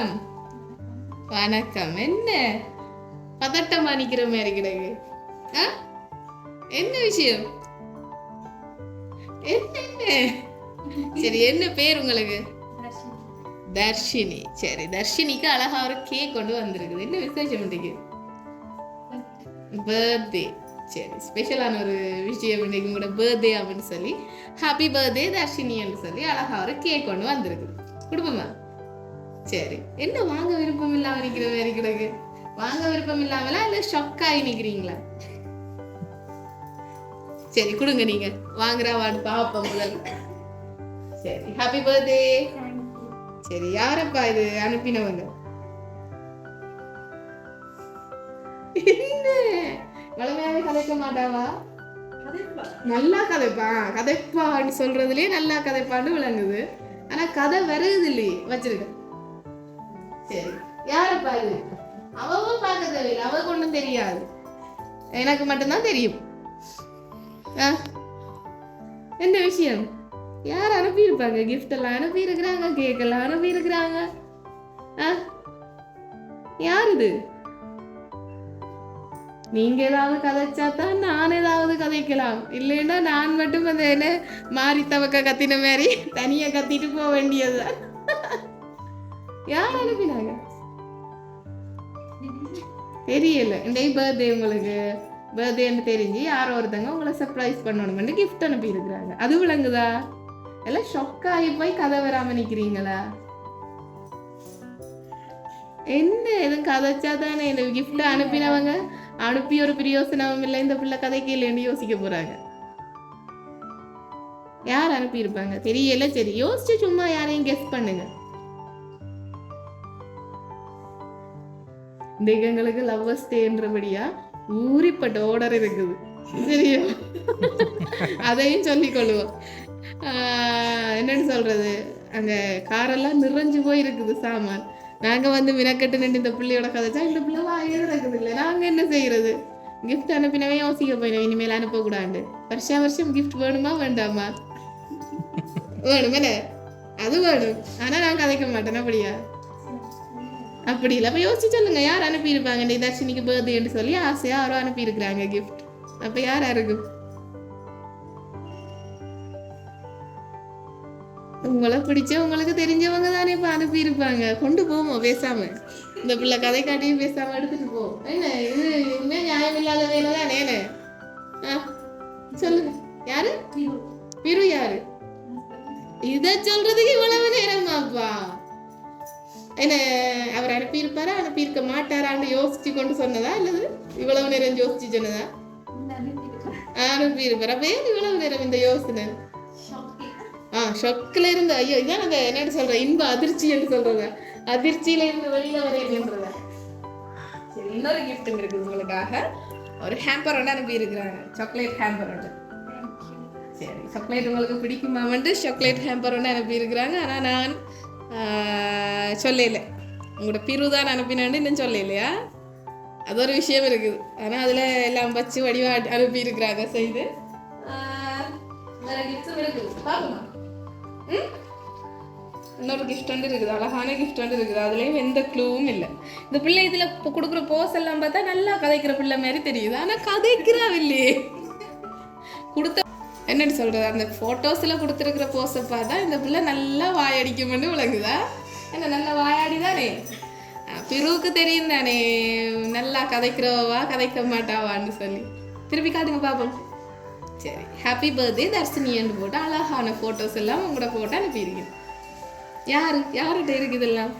வணக்கம். வணக்கம். என்ன? பதட்டமா நிக்கிற மாதிரி கிடக்கு. ஆ? என்ன விஷயம்? என்ன? சரி என்ன பேர் உங்களுக்கு? தர்ஷினி. சரி தர்ஷினிக்கு அழகா ஒரு கேக் கொண்டு வந்திருக்குது. என்ன விசேஷம் பர்த்டே சரி ஸ்பெஷலான ஒரு விஷயம் இன்னைக்கு உங்களோட பர்த்டே அப்படின்னு சொல்லி ஹாப்பி பர்த்டே தர்ஷினின்னு சொல்லி அழகா ஒரு கேக் கொண்டு வந்திருக்குது. குடும்பமா? சரி. என்ன வாங்க விருப்பம் இல்லாம நிக்கிற மாதிரி கிடக்கு? வாங்க விருப்பம் இல்லாமலா இல்ல ஷொக்காகி நிக்கிறீங்களா? சரி கொடுங்க நீங்க. வாங்குறா வாடு பாப்போம் முதல் சரி ஹாப்பி பர்த்டே சரி யாரப்பா இது? அனுப்பினவங்க. என்ன? வளமையாவே கதைக்க மாட்டாவா? நல்லா கதைப்பா. கதைப்பான்னு சொல்றதுலயே நல்லா கதைப்பான்னு விளங்குது. ஆனா கதை வருது இல்லையே? வச்சிருக்கேன் சரி. அவவும் பார்க்க தேவையில்லை. அவ ஒன்றும் தெரியாது. எனக்கு மட்டும்தான் தெரியும். ஆ? என்ன விஷயம்? யார் அனுப்பியிருப்பாங்க? கிஃப்ட் எல்லாம் அனுப்பியிருக்கிறாங்க கேக் எல்லாம் அனுப்பியிருக்கிறாங்க. ஆ? யார் இது? நீங்க ஏதாவது கதைச்சா தான் நான் ஏதாவது கதைக்கலாம். இல்லைன்னா நான் மட்டும் அந்த என்ன மாறி தவக்க கத்தின மாதிரி தனியா கத்திட்டு போக வேண்டியதுதான். யார் அனுப்பினாங்க? தெரியல. இன்றைக்கு பர்த்டே உங்களுக்கு. பர்த்டேன்னு தெரிஞ்சு யாரோ ஒருத்தங்க உங்களை சர்ப்ரைஸ் பண்ணணும்னு கிஃப்ட் அனுப்பியிருக்கிறாங்க. அது விளங்குதா? எல்லாம் ஷொக் ஆகி போய் கதை வராமல் நிக்கிறீங்களா? என்ன எதுவும் கதைச்சா தானே இந்த கிஃப்ட் அனுப்பினவங்க? அனுப்பி ஒரு பிரயோசனமும் இல்லை. இந்த பிள்ளை கதை இல்லைன்னு யோசிக்க போறாங்க. யார் அனுப்பியிருப்பாங்க? தெரியல. சரி யோசிச்சு சும்மா யாரையும் கெஸ் பண்ணுங்க. இந்த எங்களுக்கு லவ்வர்ஸ் டேன்றபடியா ஊறிப்பட்ட ஓடர் இருக்குது. சரியா? அதையும் சொல்லிக் கொள்வோம். என்னன்னு சொல்றது? அங்க காரெல்லாம் நிறைஞ்சு போய் இருக்குது சாமான். நாங்க வந்து மினக்கட்டு நின்று இந்த பிள்ளையோட கதைச்சா இந்த பிள்ளை வாயே இருக்குது இல்லை. நாங்க என்ன செய்யறது? கிஃப்ட் அனுப்பினவே யோசிக்க போயிடும். இனிமேல் அனுப்பக்கூடாது வருஷா வருஷம் கிஃப்ட் வேணுமா வேண்டாமா? வேணுமே அது வேணும். ஆனா நான் கதைக்க மாட்டேன் அப்படியா? அப்படி இல்லை அப்போ யோசிச்சு சொல்லுங்க யார் அனுப்பியிருப்பாங்க? தர்ஷினிக்கு பர்த்டேன்னு சொல்லி ஆசையா யாரோ அனுப்பியிருக்கிறாங்க கிஃப்ட் அப்ப யாரா இருக்கும் உங்களை பிடிச்ச உங்களுக்கு தெரிஞ்சவங்க தானே இப்ப அனுப்பியிருப்பாங்க. கொண்டு போவோம் பேசாம. இந்த பிள்ளை கதை காட்டியும் பேசாம எடுத்துட்டு போ. என்ன இது உண்மையா நியாயம் இல்லாத வேலை தானே என்ன? ஆ, சொல்லுங்க. யாரு? பிரு யாரு? இத சொல்றதுக்கு இவ்வளவு நேரமாப்பா? என்ன அனுப்பியிருப்பாரா அனுப்பியிருக்க மாட்டாரான்னு யோசிச்சு கொண்டு சொன்னதா? இல்லது இவ்வளவு நேரம் யோசிச்சு சொன்னதா? அனுப்பியிருப்பார் அப்ப ஏன் இவ்வளவு நேரம் இந்த யோசனை. ஆ ஷொக்கில் இருந்து ஐயோ இதான் அந்த என்னன்னு சொல்றேன் இன்ப அதிர்ச்சி என்று சொல்றத? அதிர்ச்சியில இருந்து வெளியில வரேன்றத சரி இன்னொரு கிஃப்ட் இருக்குது உங்களுக்காக. ஒரு ஹேம்பர் ஒன்று அனுப்பி இருக்கிறாங்க. சாக்லேட் ஹேம்பர் ஒன்று. சரி சாக்லேட் உங்களுக்கு பிடிக்குமா? வந்து சாக்லேட் ஹேம்பர் ஒன்று அனுப்பி இருக்கிறாங்க. ஆனால் நான் சொல்லல. உங்களோட பிரு தான் அனுப்பினான்னு இன்னும் சொல்லலையா? அது ஒரு விஷயம் இருக்குது. ஆனால் அதில் எல்லாம் வச்சு வடிவா அனுப்பி இருக்கிறாங்க செய்து இன்னொரு கிஃப்ட் வந்து இருக்குது. அழகான கிஃப்ட் வந்து இருக்குது. அதுலேயும் எந்த க்ளூவும் இல்லை. இந்த பிள்ளை இதில் கொடுக்குற போஸ் எல்லாம் பார்த்தா நல்லா கதைக்கிற பிள்ளை மாதிரி தெரியுது. ஆனால் கதைக்கிறா இல்லையே. கொடுத்த என்னன்னு சொல்றது? அந்த ஃபோட்டோஸில் கொடுத்துருக்கிற போஸை பார்த்தா இந்த பிள்ளை நல்லா வாயடிக்கும்னு விளங்குதா? என்ன நல்லா வாயாடி தானே பிருவுக்கு தெரியும் தானே நல்லா கதைக்கிறவா கதைக்க மாட்டாவான்னு சொல்லி. திருப்பி காட்டுங்க பாப்போம். சரி ஹாப்பி பர்த்டே தர்சினியன்னு போட்டு அழகான ஃபோட்டோஸ் எல்லாம் உங்களோட போட்டு அனுப்பியிருக்கேன். யார்? யார்கிட்ட இருக்கு இதெல்லாம்?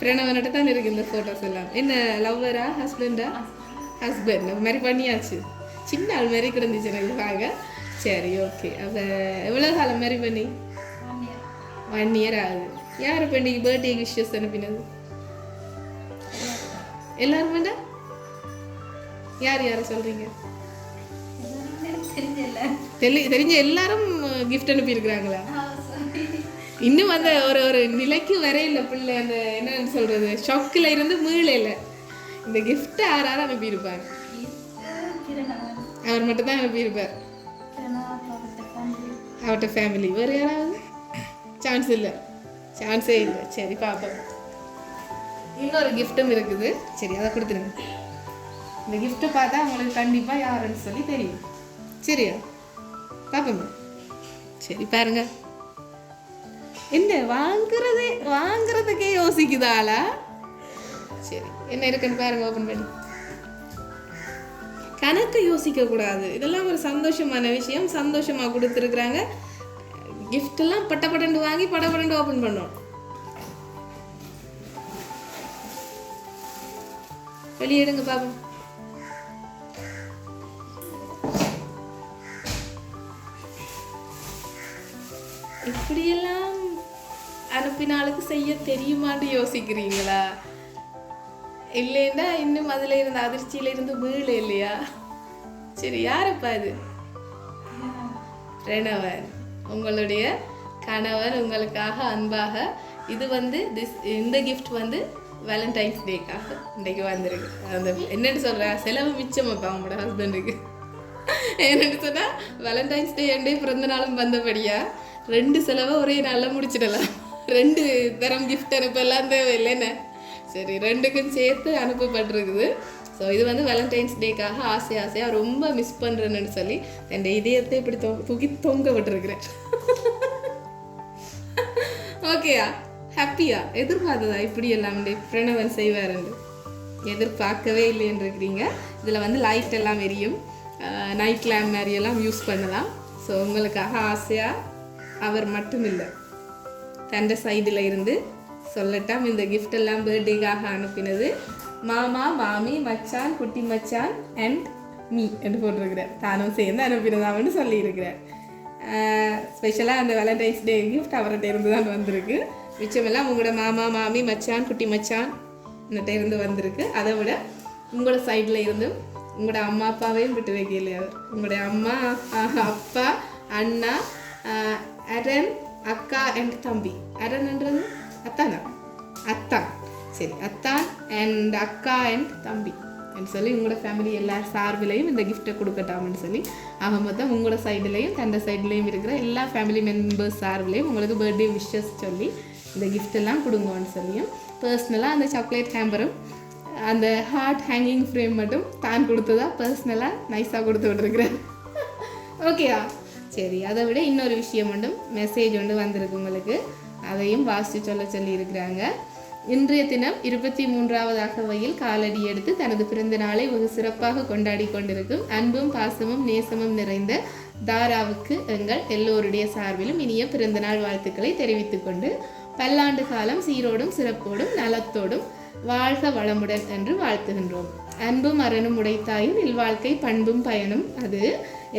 பிரணவன்கிட்ட தான் இருக்கு இந்த ஃபோட்டோஸ் எல்லாம். என்ன லவ்வரா ஹஸ்பண்டா ஹஸ்பண்ட் மாதிரி பண்ணியாச்சு. சின்ன ஆள் மாதிரி கிடந்துச்சு எனக்கு பார்க்க. சரி ஓகே அப்போ எவ்வளோ காலம் மாதிரி பண்ணி? ஒன் இயர் ஆகுது யார் பண்ணி பர்த்டே விஷஸ் அனுப்பினது எல்லாரும் வேண்டாம் யார் யாரை சொல்றீங்க தெரி தெரிஞ்ச எல்லாரும் கிஃப்ட் அனுப்பியிருக்கிறாங்களா இன்னும் அந்த ஒரு ஒரு நிலைக்கு வரையில பிள்ளை அந்த என்னன்னு சொல்றது ஷாக்கில் இருந்து மீளல இந்த gift யாராரும் அனுப்பியிருப்பாங்க அவர் மட்டும் தான் அனுப்பியிருப்பார் அவர்கிட்ட ஃபேமிலி வேறு யாராவது சான்ஸ் இல்லை. சான்ஸே இல்லை. சரி பார்ப்போம் இன்னொரு கிஃப்ட்டும் இருக்குது. சரி அதை கொடுத்துருங்க. இந்த கிஃப்ட்டை பார்த்தா உங்களுக்கு கண்டிப்பாக யாருன்னு சொல்லி தெரியும். சரியா? பார்ப்போம் சரி பாருங்க. என்ன வாங்குறதே வாங்குறதுக்கே யோசிக்குதாளா சரி என்ன இருக்குன்னு பாருங்க ஓப்பன் பண்ணி. கணக்கு யோசிக்க கூடாது இதெல்லாம் ஒரு சந்தோஷமான விஷயம். சந்தோஷமா கொடுத்துருக்குறாங்க. எல்லாம் பட்ட பட்டண்டு வாங்கி பட படண்டு ஓப்பன் பண்ணோம். வெளியே எடுங்க பாப்போம். இப்படியெல்லாம் அனுப்பினாளுக்கு செய்ய தெரியுமான்னு யோசிக்கிறீங்களா? இல்லைன்னா இன்னும் அதுல இருந்த அதிர்ச்சியில இருந்து மீள இல்லையா? சரி யாரப்பா இது? பிரணவன் உங்களுடைய கணவர் உங்களுக்காக அன்பாக இது வந்து திஸ் இந்த கிஃப்ட் வந்து வேலண்டைன்ஸ் டேக்காக இன்றைக்கு வந்திருக்கு. அந்த என்னென்னு சொல்கிற செலவு மிச்சம் அப்போ அவங்களோட ஹஸ்பண்டுக்கு என்னென்னு சொன்னால் வேலண்டைன்ஸ் டே அண்டே பிறந்த நாளும் வந்தபடியா ரெண்டு செலவை ஒரே நாளில் முடிச்சிடலாம். ரெண்டு தரம் கிஃப்ட் அனுப்பலாம் தேவையில்லை என்ன? சரி ரெண்டுக்கும் சேர்த்து அனுப்பப்பட்டிருக்குது. ஸோ இது வந்து வேலண்டைன்ஸ் டேக்காக ஆசை ஆசையாக ரொம்ப மிஸ் பண்ணுறேன்னு சொல்லி என் இதயத்தை இப்படி தொ தூக்கி தொங்க விட்டுருக்குறேன். ஓகேயா ஹாப்பியா எதிர்பார்த்ததா? இப்படி எல்லாம் பிரணவன் செய்வாருன்னு. எதிர்பார்க்கவே இல்லைன்னு இருக்கிறீங்க. இதில் வந்து லைட் எல்லாம் எரியும். நைட் லேம்ப் மாதிரி எல்லாம் யூஸ் பண்ணலாம். ஸோ உங்களுக்காக ஆசையாக அவர் மட்டும் இல்லை தண்டை சைடில் இருந்து சொல்லட்டாம் இந்த கிஃப்ட் எல்லாம் பர்த்டேக்காக அனுப்பினது. மாமா மாமி மச்சான் குட்டி மச்சான் அண்ட் மீ என்று போட்டிருக்கிறார். தானும் சேர்ந்து அனுப்பினதாமன்னு சொல்லியிருக்கிறார். ஸ்பெஷலாக அந்த வேலண்டைன்ஸ் டே கிஃப்ட் அவர்கிட்ட இருந்து தான் வந்திருக்கு. மிச்சமெல்லாம் உங்களோட மாமா மாமி மச்சான் குட்டி மச்சான் என்னட்ட இருந்து வந்திருக்கு. அதை விட உங்களோட சைடில் இருந்தும் உங்களோட அம்மா அப்பாவையும் விட்டு வைக்கல அவர் உங்களுடைய அம்மா அப்பா அண்ணா அரண் அக்கா அண்ட் தம்பி. அரண்ன்றது அத்தானா? அத்தான். சரி அத்தான் அண்ட் அக்கா அண்ட் தம்பி. அப்படின்னு சொல்லி உங்களோட ஃபேமிலி எல்லா சார்பிலையும் இந்த கிஃப்ட்டை கொடுக்கட்டாம்னு சொல்லி அவன் மொத்தம் உங்களோட சைடுலையும் தந்த சைட்லேயும் இருக்கிற எல்லா ஃபேமிலி மெம்பர்ஸ் சார்பிலையும் உங்களுக்கு பர்த்டே விஷஸ் சொல்லி இந்த கிஃப்டெல்லாம் கொடுங்கன்னு சொல்லியும் பர்சனலாக அந்த சாக்லேட் ஹேம்பரும் அந்த ஹார்ட் ஹேங்கிங் ஃப்ரேம் மட்டும் தான் கொடுத்ததா பர்சனலாக நைஸாக கொடுத்து விட்டுருக்குறேன். ஓகேயா சரி அதை விட இன்னொரு விஷயம் மட்டும் மெசேஜ் ஒன்று வந்திருக்கு உங்களுக்கு. அதையும் வாசித்து சொல்ல சொல்லி இருக்கிறாங்க இன்றைய தினம் இருபத்தி மூன்றாவது அகவையில் காலடி எடுத்து தனது பிறந்த நாளை வெகு சிறப்பாக கொண்டாடி கொண்டிருக்கும் அன்பும் பாசமும் நேசமும் நிறைந்த தாராவுக்கு எங்கள் எல்லோருடைய சார்பிலும் இனிய பிறந்தநாள் வாழ்த்துக்களை தெரிவித்துக் கொண்டு பல்லாண்டு காலம் சீரோடும் சிறப்போடும் நலத்தோடும் வாழ்க வளமுடன் என்று வாழ்த்துகின்றோம். அன்பும் அரணும் உடைத்தாயும் இல்வாழ்க்கை பண்பும் பயனும் அது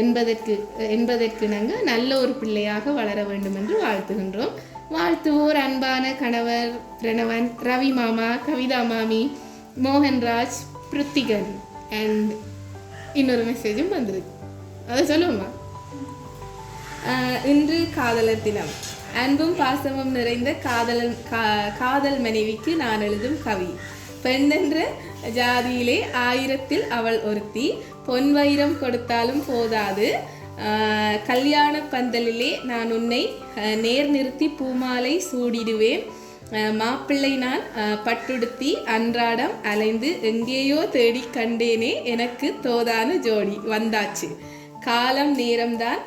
என்பதற்கு என்பதற்கிணங்க நல்ல ஒரு பிள்ளையாக வளர வேண்டும் என்று வாழ்த்துகின்றோம். வாழ்த்துவோர் அன்பான கணவர் பிரணவன் ரவி மாமா கவிதா மாமி மோகன்ராஜ் பிருத்திகன் அண்ட் இன்னொரு மெசேஜும் வந்திருக்கு. அதை சொல்லுவோமா? ஆஹ் இன்று காதலர் தினம். அன்பும் பாசமும் நிறைந்த காதலன் கா- காதல் மனைவிக்கு நான் எழுதும் கவி. பெண்ணென்ற ஜாதியிலே ஆயிரத்தில் அவள் ஒருத்தி. பொன் வைரம் கொடுத்தாலும் போதாது. கல்யாண பந்தலிலே நான் உன்னை நேர் நிறுத்தி பூமாலை சூடிடுவேன். மாப்பிள்ளை நான் பட்டுடுத்தி அன்றாடம் அலைந்து எங்கேயோ தேடி கண்டேனே எனக்கு தோதான ஜோடி வந்தாச்சு. காலம் நேரம்தான்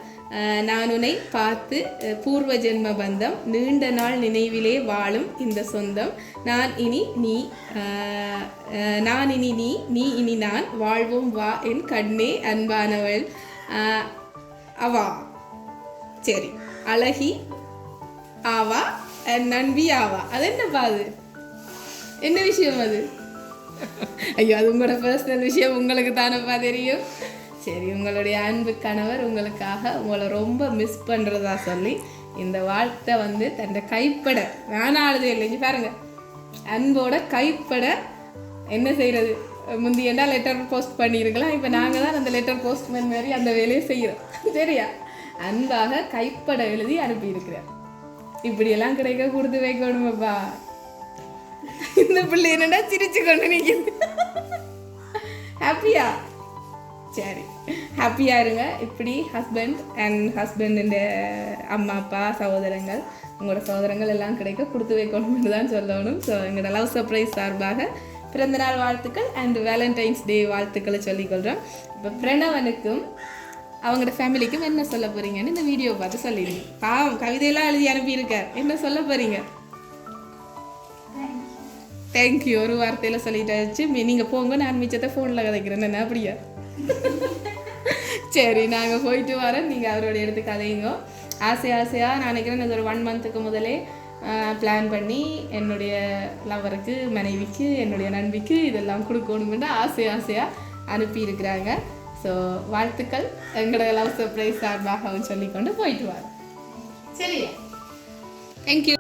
நான் உன்னை பார்த்து பூர்வ ஜென்ம பந்தம் நீண்ட நாள் நினைவிலே வாழும் இந்த சொந்தம். நான் இனி நீ நான் இனி நீ நீ இனி நான் வாழ்வோம் வா என் கண்ணே அன்பானவள். அவா. சரி அழகி ஆவா நண்பி ஆவா. அது என்னப்பா அது? என்ன விஷயம் அது? ஐயோ அது உங்களோட பர்சனல் விஷயம் உங்களுக்கு தானப்பா தெரியும். சரி உங்களுடைய அன்பு கணவர் உங்களுக்காக உங்களை ரொம்ப மிஸ் பண்ணுறதா சொல்லி இந்த வாழ்த்தை வந்து தன்னை கைப்பட நானானது இல்லைங்க பாருங்க. அன்போட கைப்பட என்ன செய்கிறது முந்தி என்ன லெட்டர் போஸ்ட் பண்ணியிருக்கலாம் இப்போ நாங்கள் தான் அந்த லெட்டர் போஸ்ட்மேன் மாதிரி அந்த வேலையை செய்கிறோம் சரியா? அன்பாக கைப்பட எழுதி அனுப்பியிருக்கிறேன். இப்படியெல்லாம் கிடைக்க கொடுத்து வைக்கணுமப்பா இந்த பிள்ளை என்னடா சிரிச்சு கொண்டு நிற்கிது ஹாப்பியா சரி. ஹாப்பியா இருங்க. இப்படி ஹஸ்பண்ட் அண்ட் ஹஸ்பண்டின் அம்மா அப்பா சகோதரங்கள் உங்களோட சகோதரங்கள் எல்லாம் கிடைக்க கொடுத்து வைக்கணும்னு தான் சொல்லணும். ஸோ எங்களோட லவ் சர்ப்ரைஸ் சார்பாக பிறந்தநாள் வாழ்த்துக்கள் அண்ட் வேலண்டைன்ஸ் டே வாழ்த்துக்களை சொல்லிக்கொள்கிறோம் இப்போ பிரணவனுக்கும் அவங்களோட ஃபேமிலிக்கும் என்ன சொல்ல போகிறீங்கன்னு இந்த வீடியோ பார்த்து சொல்லிடுங்க. பாவம் கவிதையெல்லாம் எழுதி அனுப்பியிருக்கார். என்ன சொல்ல போகிறீங்க தேங்க்யூ ஒரு வார்த்தையில் சொல்லிட்டாச்சு. நீங்கள் போங்க நான் மிச்சத்தை ஃபோனில் கதைக்கிறேன். என்ன அப்படியா? சரி நாங்கள் போயிட்டு வரோம். நீங்கள் அவரோட எடுத்து கதையுங்க. ஆசை ஆசையாக நான் நினைக்கிறேன் இது ஒரு ஒன் மந்த்துக்கு முதலே பிளான் பண்ணி என்னுடைய லவருக்கு மனைவிக்கு என்னுடைய நண்பிக்கு இதெல்லாம் கொடுக்கணுமென்று ஆசை ஆசையாக அனுப்பியிருக்கிறாங்க. ஸோ வாழ்த்துக்கள். எங்களோட லவ் சர்ப்ரைஸ் சார்பாக சொல்லிக்கொண்டு போயிட்டு வரோம் சரியா? தேங்க்யூ